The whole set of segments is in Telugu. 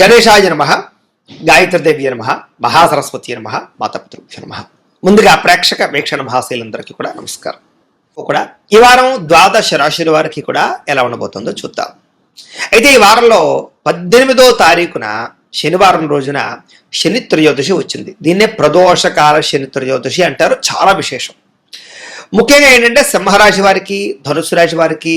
గణేశాయ నమ గాయత్రదేవి నమ మహాసరస్వతి నమ మాతాపితృభ్య నమ. ముందుగా ప్రేక్షక వీక్షణ మహాశైలందరికీ కూడా నమస్కారం. కూడా ఈ వారం ద్వాదశ రాశుల వారికి కూడా ఎలా ఉండబోతుందో చూద్దాం. అయితే ఈ వారంలో పద్దెనిమిదో తారీఖున శనివారం రోజున శని త్రయోదశి వచ్చింది. దీన్నే ప్రదోషకాల శని త్రయోదశి అంటారు చాలా విశేషం. ముఖ్యంగా ఏంటంటే సింహరాశి వారికి ధనుసు రాశి వారికి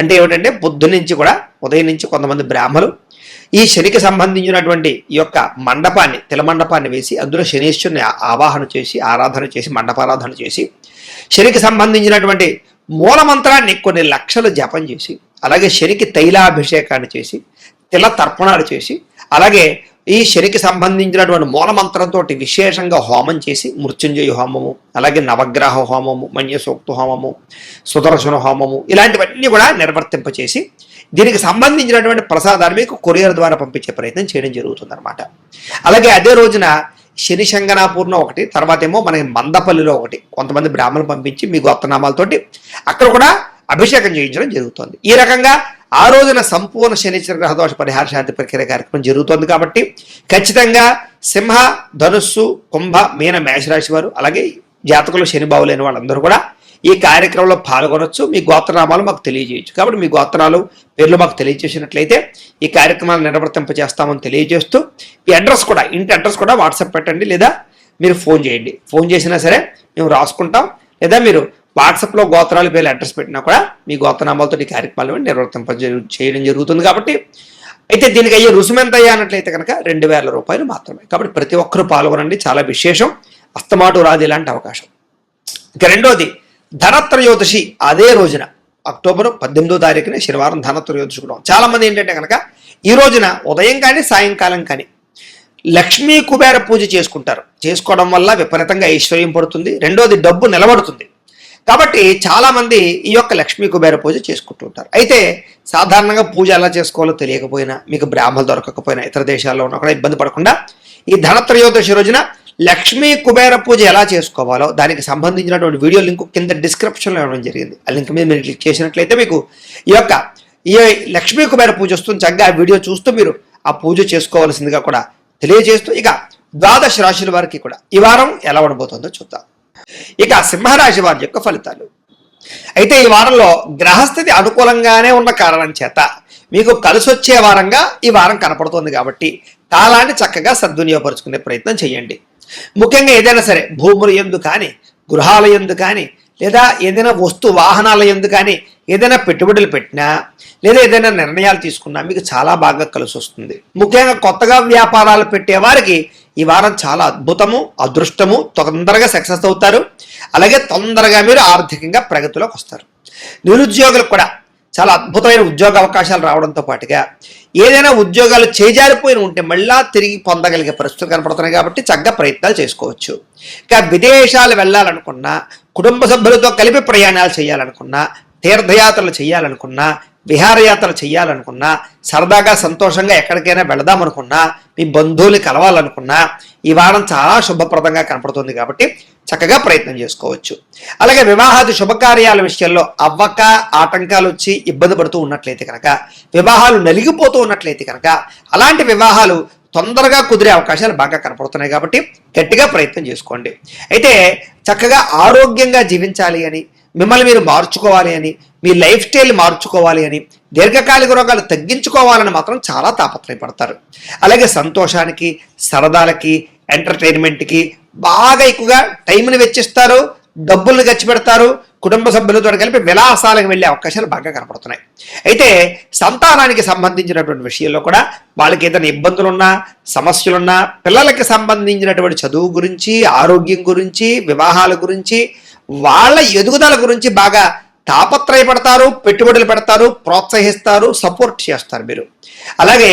అంటే ఏమిటంటే పొద్దు నుంచి కూడా ఉదయం నుంచి కొంతమంది బ్రాహ్మలు ఈ శనికి సంబంధించినటువంటి ఈ యొక్క మండపాన్ని తిల మండపాన్ని వేసి అందులో శనీశ్వరుని ఆవాహన చేసి ఆరాధన చేసి మండపారాధన చేసి శనికి సంబంధించినటువంటి మూలమంత్రాన్ని కొన్ని లక్షలు జపం చేసి అలాగే శనికి తైలాభిషేకాన్ని చేసి తిల తర్పణాలు చేసి అలాగే ఈ శనికి సంబంధించినటువంటి మూలమంత్రంతో విశేషంగా హోమం చేసి మృత్యుంజయ హోమము అలాగే నవగ్రహ హోమము మన్యసూక్త హోమము సుదర్శన హోమము ఇలాంటివన్నీ కూడా నిర్వర్తింపచేసి దీనికి సంబంధించినటువంటి ప్రసాదాన్ని మీకు కొరియర్ ద్వారా పంపించే ప్రయత్నం చేయడం జరుగుతుందన్నమాట. అలాగే అదే రోజున శని శంగనాపూర్ణ ఒకటి తర్వాత ఏమో మనకి మందపల్లిలో ఒకటి కొంతమంది బ్రాహ్మణులు పంపించి మీ గోత్రనామాలతోటి అక్కడ కూడా అభిషేకం చేయించడం జరుగుతుంది. ఈ రకంగా ఆ రోజున సంపూర్ణ శనిచర గ్రహదోష పరిహార శాంతి ప్రక్రియ కార్యక్రమం జరుగుతోంది కాబట్టి ఖచ్చితంగా సింహ ధనుస్సు కుంభ మీన మేషరాశి వారు అలాగే జాతకులు శనిభావు లేని వాళ్ళందరూ కూడా ఈ కార్యక్రమంలో పాల్గొనొచ్చు. మీ గోత్రనామాలు మాకు తెలియజేయచ్చు. కాబట్టి మీ గోత్రాలు పేర్లు మాకు తెలియజేసినట్లయితే ఈ కార్యక్రమాలు నిర్వర్తింప చేస్తామని తెలియజేస్తూ ఈ అడ్రస్ కూడా ఇంటి అడ్రస్ కూడా వాట్సాప్ పెట్టండి లేదా మీరు ఫోన్ చేయండి. ఫోన్ చేసినా సరే మేము రాసుకుంటాం లేదా మీరు వాట్సాప్లో గోత్రాల పేర్లు అడ్రస్ పెట్టినా కూడా మీ గోత్రనామాలతో ఈ కార్యక్రమాలు నిర్వర్తింప చేయడం జరుగుతుంది కాబట్టి అయితే దీనికి అయ్యే రుసుము ఎంత అయ్యా అన్నట్లయితే కనుక రెండు వేల రూపాయలు మాత్రమే. కాబట్టి ప్రతి ఒక్కరూ పాల్గొనండి. చాలా విశేషం. అస్తమాటు రాదు ఇలాంటి అవకాశం. ఇక రెండోది ధనత్రయోదశి అదే రోజున అక్టోబర్ పద్దెనిమిదో తారీఖున శనివారం ధనత్రయోదశి కూడా. చాలామంది చాలా మంది ఏంటంటే కనుక ఈ రోజున ఉదయం కానీ సాయంకాలం కానీ లక్ష్మీ కుబేర పూజ చేసుకుంటారు. చేసుకోవడం వల్ల విపరీతంగా ఐశ్వర్యం పడుతుంది. రెండోది డబ్బు నిలబడుతుంది. కాబట్టి చాలామంది ఈ యొక్క లక్ష్మీ కుబేర పూజ చేసుకుంటూ ఉంటారు. అయితే సాధారణంగా పూజ ఎలా చేసుకోవాలో తెలియకపోయినా మీకు బ్రాహ్మలు దొరకకపోయినా ఇతర దేశాల్లో ఉన్న కూడా ఇబ్బంది పడకుండా ఈ ధనత్రయోదశి రోజున లక్ష్మీ కుబేర పూజ ఎలా చేసుకోవాలో దానికి సంబంధించినటువంటి వీడియో లింక్ కింద డిస్క్రిప్షన్లో ఇవ్వడం జరిగింది. ఆ లింక్ మీద మీరు క్లిక్ చేసినట్లయితే మీకు ఈ యొక్క ఈ లక్ష్మీ కుబేర పూజ వస్తుంది. చక్కగా ఆ వీడియో చూస్తూ మీరు ఆ పూజ చేసుకోవాల్సిందిగా కూడా తెలియజేస్తూ ఇక ద్వాదశ రాశుల వారికి కూడా ఈ వారం ఎలా ఉండబోతుందో చూద్దాం. ఇక సింహరాశి వారి యొక్క ఫలితాలు. అయితే ఈ వారంలో గ్రహస్థితి అనుకూలంగానే ఉన్న కారణం చేత మీకు కలిసొచ్చే వారంగా ఈ వారం కనపడుతుంది కాబట్టి కాలాన్ని చక్కగా సద్వినియోగపరుచుకునే ప్రయత్నం చేయండి. ముఖ్యంగా ఏదైనా సరే భూముల ఎందు కానీ గృహాల ఎందు కానీ లేదా ఏదైనా వస్తు వాహనాల ఎందు కానీ ఏదైనా పెట్టుబడులు పెట్టినా లేదా ఏదైనా నిర్ణయాలు తీసుకున్నా మీకు చాలా బాగా కలిసి వస్తుంది. ముఖ్యంగా కొత్తగా వ్యాపారాలు పెట్టే వారికి ఈ వారం చాలా అద్భుతము అదృష్టము తొందరగా సక్సెస్ అవుతారు. అలాగే తొందరగా మీరు ఆర్థికంగా ప్రగతిలోకి వస్తారు. నిరుద్యోగులకు కూడా చాలా అద్భుతమైన ఉద్యోగ అవకాశాలు రావడంతో పాటుగా ఏదైనా ఉద్యోగాలు చేజారిపోయిన ఉంటే మళ్ళా తిరిగి పొందగలిగే పరిస్థితులు కనపడుతున్నాయి కాబట్టి చక్కగా ప్రయత్నాలు చేసుకోవచ్చు. ఇక విదేశాలు వెళ్ళాలనుకున్నా కుటుంబ సభ్యులతో కలిపి ప్రయాణాలు చేయాలనుకున్నా తీర్థయాత్రలు చేయాలనుకున్నా విహారయాత్రలు చేయాలనుకున్నా సరదాగా సంతోషంగా ఎక్కడికైనా వెళదామనుకున్నా మీ బంధువులు కలవాలనుకున్నా ఈ వారం చాలా శుభప్రదంగా కనపడుతుంది కాబట్టి చక్కగా ప్రయత్నం చేసుకోవచ్చు. అలాగే వివాహాది శుభకార్యాల విషయంలో అవ్వక ఆటంకాలు వచ్చి ఇబ్బంది పడుతూ ఉన్నట్లయితే కనుక వివాహాలు నలిగిపోతూ ఉన్నట్లయితే కనుక అలాంటి వివాహాలు తొందరగా కుదిరే అవకాశాలు బాగా కనపడుతున్నాయి కాబట్టి గట్టిగా ప్రయత్నం చేసుకోండి. అయితే చక్కగా ఆరోగ్యంగా జీవించాలి అని మిమ్మల్ని మీరు మార్చుకోవాలి అని మీ లైఫ్ స్టైల్ మార్చుకోవాలి అని దీర్ఘకాలిక రోగాలు తగ్గించుకోవాలని మాత్రం చాలా తాపత్రయపడతారు. అలాగే సంతోషానికి సరదాలకి ఎంటర్టైన్మెంట్కి బాగా ఎక్కువగా టైంని వెచ్చిస్తారు డబ్బుల్ని ఖర్చు పెడతారు కుటుంబ సభ్యులతో కలిపి విలాసాలకు వెళ్ళే అవకాశాలు బాగా కనపడుతున్నాయి. అయితే సంతానానికి సంబంధించినటువంటి విషయంలో కూడా వాళ్ళకి ఏదైనా ఇబ్బందులున్నా సమస్యలున్నా పిల్లలకి సంబంధించినటువంటి చదువు గురించి ఆరోగ్యం గురించి వివాహాల గురించి వాళ్ళ ఎదుగుదల గురించి బాగా తాపత్రయపడతారు పెట్టుబడులు పెడతారు ప్రోత్సహిస్తారు సపోర్ట్ చేస్తారు మీరు. అలాగే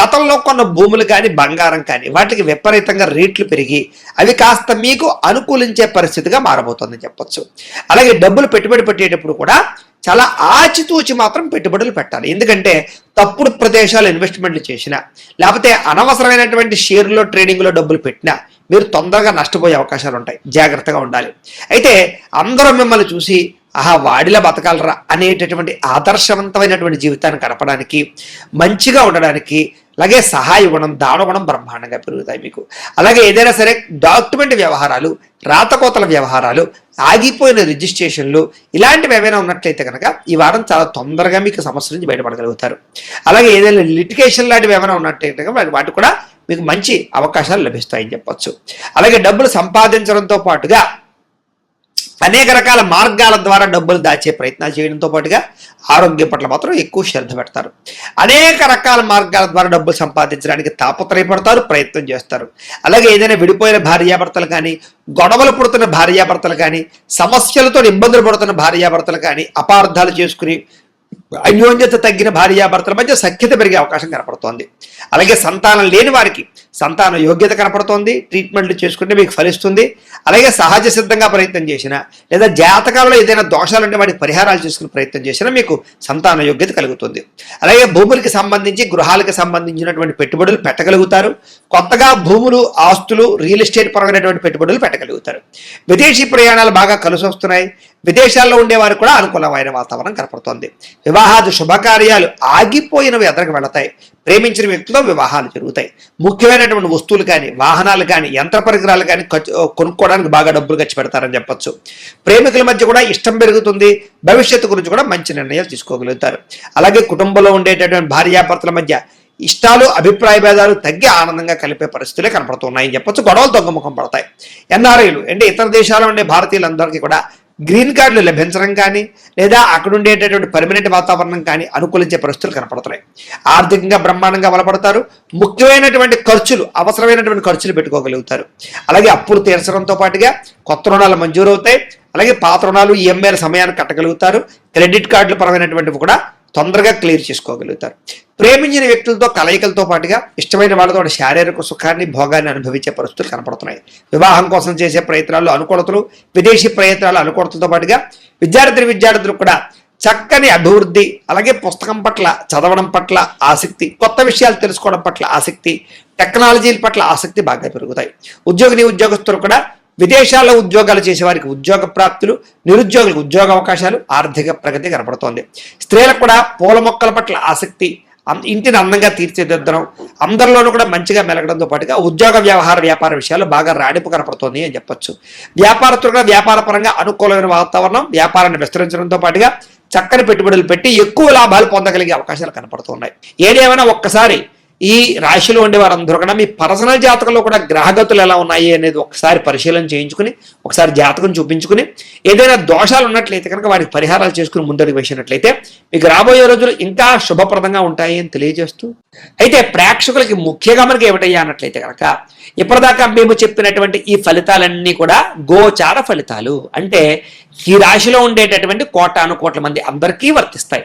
గతంలో కొన్న భూములు కానీ బంగారం కానీ వాటికి విపరీతంగా రేట్లు పెరిగి అవి కాస్త మీకు అనుకూలించే పరిస్థితిగా మారబోతుందని చెప్పొచ్చు. అలాగే డబ్బులు పెట్టుబడి పెట్టేటప్పుడు కూడా చాలా ఆచితూచి మాత్రం పెట్టుబడులు పెట్టాలి. ఎందుకంటే తప్పుడు ప్రదేశాలు ఇన్వెస్ట్మెంట్లు చేసినా లేకపోతే అనవసరమైనటువంటి షేర్లో ట్రేడింగ్లో డబ్బులు పెట్టినా మీరు తొందరగా నష్టపోయే అవకాశాలు ఉంటాయి. జాగ్రత్తగా ఉండాలి. అయితే అందరూ మిమ్మల్ని చూసి ఆహా వాడిలా బతకాలరా అనేటటువంటి ఆదర్శవంతమైనటువంటి జీవితాన్ని గడపడానికి మంచిగా ఉండడానికి అలాగే సహాయ గుణం దాన గుణం బ్రహ్మాండంగా పెరుగుతాయి మీకు. అలాగే ఏదైనా సరే డాక్యుమెంట్ వ్యవహారాలు రాతకోతల వ్యవహారాలు ఆగిపోయిన రిజిస్ట్రేషన్లు ఇలాంటివి ఏమైనా ఉన్నట్లయితే కనుక ఈ వారం చాలా తొందరగా మీకు సమస్య నుంచి బయటపడగలుగుతారు. అలాగే ఏదైనా లిటికేషన్ లాంటివి ఏమైనా ఉన్నట్లయితే కనుక వాటి కూడా మీకు మంచి అవకాశాలు లభిస్తాయని చెప్పొచ్చు. అలాగే డబ్బులు సంపాదించడంతో పాటుగా అనేక రకాల మార్గాల ద్వారా డబ్బులు దాచే ప్రయత్నాలు చేయడంతో పాటుగా ఆరోగ్యం పట్ల మాత్రం ఎక్కువ శ్రద్ధ పెడతారు. అనేక రకాల మార్గాల ద్వారా డబ్బులు సంపాదించడానికి తాపత్రయపడతారు ప్రయత్నం చేస్తారు. అలాగే ఏదైనా విడిపోయిన భార్యాభర్తలు కానీ గొడవలు పుడుతున్న భార్యాభర్తలు కానీ సమస్యలతో ఇబ్బందులు పడుతున్న భార్యాభర్తలు కానీ అపార్థాలు చేసుకుని అన్యోన్యత తగ్గిన భార్యాభర్తల మధ్య సఖ్యత పెరిగే అవకాశం కనపడుతోంది. అలాగే సంతానం లేని వారికి సంతాన యోగ్యత కనపడుతోంది ట్రీట్మెంట్లు చేసుకుంటే మీకు ఫలిస్తుంది. అలాగే సహజ సిద్ధంగా ప్రయత్నం చేసినా లేదా జాతకాలలో ఏదైనా దోషాలు ఉంటే వాటికి పరిహారాలు చేసుకునే ప్రయత్నం చేసినా మీకు సంతాన యోగ్యత కలుగుతుంది. అలాగే భూములకి సంబంధించి గృహాలకు సంబంధించినటువంటి పెట్టుబడులు పెట్టగలుగుతారు. కొత్తగా భూములు ఆస్తులు రియల్ ఎస్టేట్ పరమైనటువంటి పెట్టుబడులు పెట్టగలుగుతారు. విదేశీ ప్రయాణాలు బాగా కలిసి వస్తున్నాయి విదేశాల్లో ఉండేవారు కూడా అనుకూలమైన వాతావరణం కనపడుతోంది. వివాహాది శుభకార్యాలు ఆగిపోయినవి ఎదరకు వెళతాయి. ప్రేమించిన వ్యక్తితో వివాహాలు జరుగుతాయి. ముఖ్యమైనటువంటి వస్తువులు కానీ వాహనాలు కానీ యంత్ర పరికరాలు కానీ ఖర్చు కొనుక్కోవడానికి బాగా డబ్బులు ఖర్చు పెడతారని చెప్పొచ్చు. ప్రేమికుల మధ్య కూడా ఇష్టం పెరుగుతుంది. భవిష్యత్తు గురించి కూడా మంచి నిర్ణయాలు తీసుకోగలుగుతారు. అలాగే కుటుంబంలో ఉండేటటువంటి భార్యాభర్తల మధ్య ఇష్టాలు అభిప్రాయ భేదాలు తగ్గి ఆనందంగా కలిపే పరిస్థితులే కనపడుతున్నాయని చెప్పొచ్చు. గొడవలు దొంగముఖం పడతాయి. ఎన్ఆర్ఐలు అంటే ఇతర దేశాల్లో ఉండే భారతీయులందరికీ కూడా గ్రీన్ కార్డులు లభించడం కానీ లేదా అక్కడ ఉండేటటువంటి పర్మనెంట్ వాతావరణం కానీ అనుకూలించే పరిస్థితులు కనపడుతున్నాయి. ఆర్థికంగా బ్రహ్మాండంగా బలపడతారు. ముఖ్యమైనటువంటి ఖర్చులు అవసరమైనటువంటి ఖర్చులు పెట్టుకోగలుగుతారు. అలాగే అప్పులు తీర్చడంతో పాటుగా కొత్త రుణాలు మంజూరు అవుతాయి అలాగే పాత రుణాలు ఈఎంఐల సమయాన్ని కట్టగలుగుతారు. క్రెడిట్ కార్డుల పరమైనటువంటివి కూడా తొందరగా క్లియర్ చేసుకోగలుగుతారు. ప్రేమించిన వ్యక్తులతో కలయికలతో పాటుగా ఇష్టమైన వాళ్ళతో శారీరక సుఖాన్ని భోగాన్ని అనుభవించే పరిస్థితులు కనపడుతున్నాయి. వివాహం కోసం చేసే ప్రయత్నాలు అనుకూలతలు విదేశీ ప్రయత్నాలు అనుకూలతలతో పాటుగా విద్యార్థులు విద్యార్థులు కూడా చక్కని అభివృద్ధి అలాగే పుస్తకం పట్ల చదవడం పట్ల ఆసక్తి కొత్త విషయాలు తెలుసుకోవడం పట్ల ఆసక్తి టెక్నాలజీల పట్ల ఆసక్తి బాగా పెరుగుతాయి. ఉద్యోగిని ఉద్యోగస్తులు కూడా విదేశాల్లో ఉద్యోగాలు చేసే వారికి ఉద్యోగ ప్రాప్తులు నిరుద్యోగులకు ఉద్యోగ అవకాశాలు ఆర్థిక ప్రగతి కనపడుతోంది. స్త్రీలకు కూడా పూల మొక్కల పట్ల ఆసక్తి ఇంటిని అందంగా తీర్చిదిద్దడం అందరిలోనూ కూడా మంచిగా మెలగడంతో పాటుగా ఉద్యోగ వ్యవహార వ్యాపార విషయాలు బాగా రాణింపు కనపడుతోంది అని చెప్పొచ్చు. వ్యాపారస్తులు కూడా వ్యాపార పరంగా అనుకూలమైన వాతావరణం వ్యాపారాన్ని విస్తరించడంతో పాటుగా చక్కని పెట్టుబడులు పెట్టి ఎక్కువ లాభాలు పొందగలిగే అవకాశాలు కనపడుతున్నాయి. ఏదేమైనా ఒక్కసారి ఈ రాశిలో ఉండే వారందరూ కూడా మీ పర్సనల్ జాతకంలో కూడా గ్రహగతులు ఎలా ఉన్నాయి అనేది ఒకసారి పరిశీలన చేయించుకుని ఒకసారి జాతకం చూపించుకుని ఏదైనా దోషాలు ఉన్నట్లయితే కనుక వారికి పరిహారాలు చేసుకుని ముందడుగు వేసినట్లయితే మీకు రాబోయే రోజులు ఇంకా శుభప్రదంగా ఉంటాయి అని తెలియజేస్తూ అయితే ప్రేక్షకులకి ముఖ్యంగా మనకి ఏమిటయ్యా అన్నట్లయితే కనుక ఇప్పటిదాకా మేము చెప్పినటువంటి ఈ ఫలితాలన్నీ కూడా గోచార ఫలితాలు. అంటే ఈ రాశిలో ఉండేటటువంటి కోటాను కోట్ల మంది అందరికీ వర్తిస్తాయి.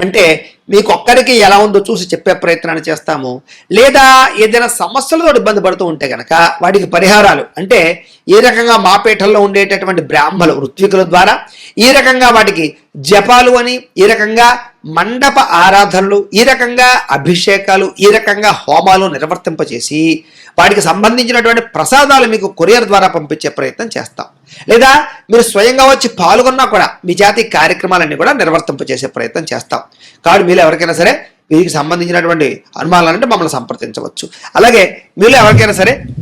అంటే మీకు ఒక్కరికి ఎలా ఉందో చూసి చెప్పే ప్రయత్నాన్ని చేస్తాము. లేదా ఏదైనా సమస్యలతో ఇబ్బంది పడుతూ ఉంటే కనుక వాటికి పరిహారాలు. అంటే ఏ రకంగా మాపేటల్లో ఉండేటటువంటి బ్రాహ్మలు ఋత్వికుల ద్వారా ఈ రకంగా వాటికి జపాలు అని ఈ రకంగా మండప ఆరాధనలు ఈ రకంగా అభిషేకాలు ఈ రకంగా హోమాలు నిర్వర్తింపచేసి వాటికి సంబంధించినటువంటి ప్రసాదాలు మీకు కొరియర్ ద్వారా పంపించే ప్రయత్నం చేస్తాం. లేదా మీరు స్వయంగా వచ్చి పాల్గొన్నా కూడా మీ జాతి కార్యక్రమాలన్నీ కూడా నిర్వర్తింపజేసే ప్రయత్నం చేస్తాం. కాబట్టి మీరు ఎవరికైనా సరే వీరికి సంబంధించినటువంటి అనుమానాలంటే మమ్మల్ని సంప్రదించవచ్చు. అలాగే మీలో ఎవరికైనా సరే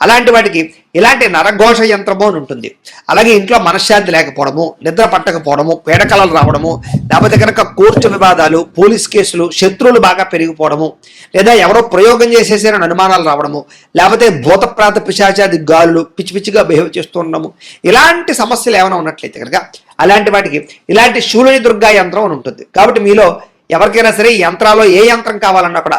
అలాంటి వాటికి ఇలాంటి నరఘోష యంత్రము అని ఉంటుంది. అలాగే ఇంట్లో మనశ్శాంతి లేకపోవడము నిద్ర పట్టకపోవడము పీడకలలు రావడము లేకపోతే కనుక కోర్టు వివాదాలు పోలీస్ కేసులు శత్రువులు బాగా పెరిగిపోవడము లేదా ఎవరో ప్రయోగం చేసేసారని అనుమానాలు రావడము లేకపోతే భూతప్రాత పిశాచాది గాలులు పిచ్చి పిచ్చిగా బిహేవ్ చేస్తూ ఉండము ఇలాంటి సమస్యలు ఏమైనా ఉన్నట్లయితే కనుక అలాంటి వాటికి ఇలాంటి శూలని దుర్గా యంత్రం అని ఉంటుంది. కాబట్టి మీలో ఎవరికైనా సరే ఈ యంత్రాల్లో ఏ యంత్రం కావాలన్నా కూడా